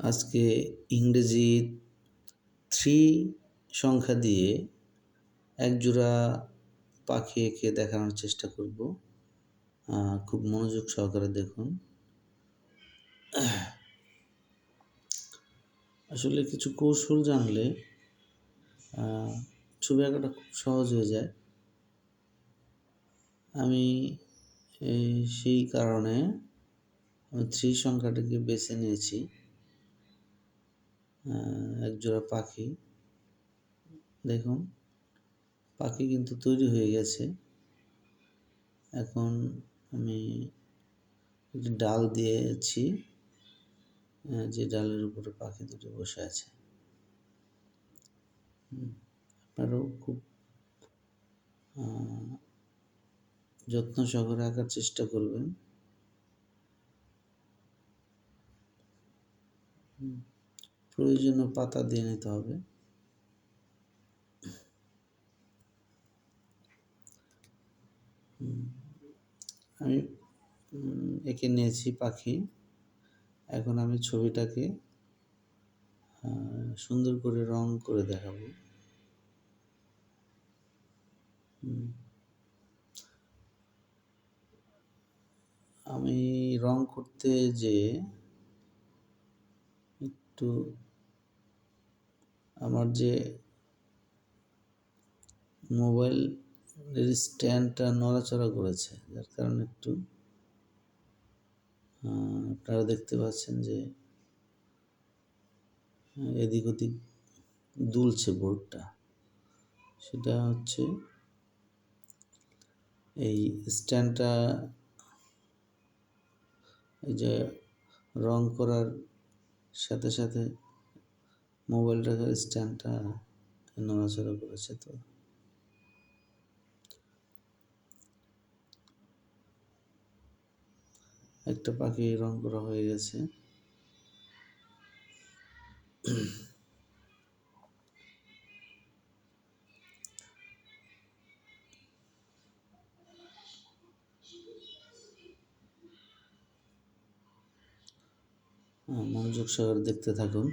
আজকে ইংরেজি থ্রি সংখ্যা দিয়ে এক জোড়া পাখি এঁকে দেখানোর চেষ্টা করব। খুব মনোযোগ সহকারে দেখুন। আসলে কিছু কৌশল জানলে ছবি আঁকাটা খুব সহজ হয়ে যায়। আমি সেই কারণে থ্রি সংখ্যাটাকে বেছে নিয়েছি। এক জোড়া পাখি। দেখুন, পাখি কিন্তু তৈরি হয়ে গেছে। এখন আমি একটি ডাল দিয়েছি যে ডালের উপরে পাখি দুটো বসে আছে। আপনারাও খুব যত্ন সহকারে আঁকার চেষ্টা করবেন। প্রয়োজনীয় পাতা দিয়ে নিতে হবে। আমি এঁকে নিয়েছি পাখি। এখন আমি ছবিটাকে সুন্দর করে রং করে দেখাবো। আমি রং করতে যে একটু আমার যে মোবাইল এর স্ট্যান্ডটা নড়াচড়া করেছে, যার কারণে একটু আপনারা দেখতে পাচ্ছেন যে, এদিক ওদিক দুলছে বোর্ডটা। সেটা হচ্ছে এই স্ট্যান্ডটা, এই যে রং করার সাথে সাথে মোবাইল রাখার স্ট্যান্ডটা নড়াচড়া করেছে তো। একটা পাখি রং করা হয়ে গেছে। মনোযোগ সহকারে দেখতে থাকুন।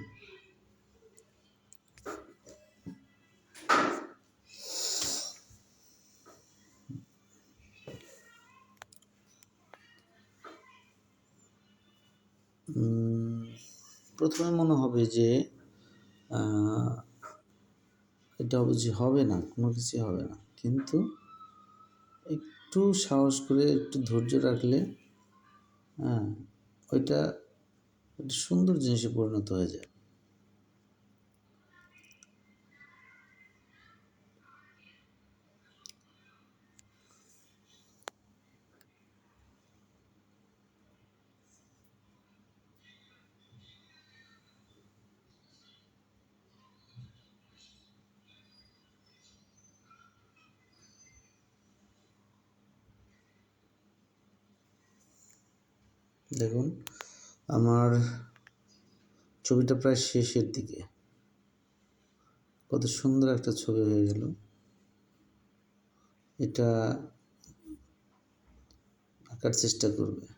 প্রথমে মনে হবে যে এটা বুঝি হবে না, কোনো কিছুই হবে না। কিন্তু একটু সাহস করে, একটু ধৈর্য রাখলে হ্যাঁ ওইটা একটা সুন্দর জিনিসে পরিণত হয়ে যায়। দেখুন, আমার ছবিটা প্রায় শেষের দিকে। কত সুন্দর একটা ছবি হয়ে গেল। এটা আঁকার চেষ্টা করবে।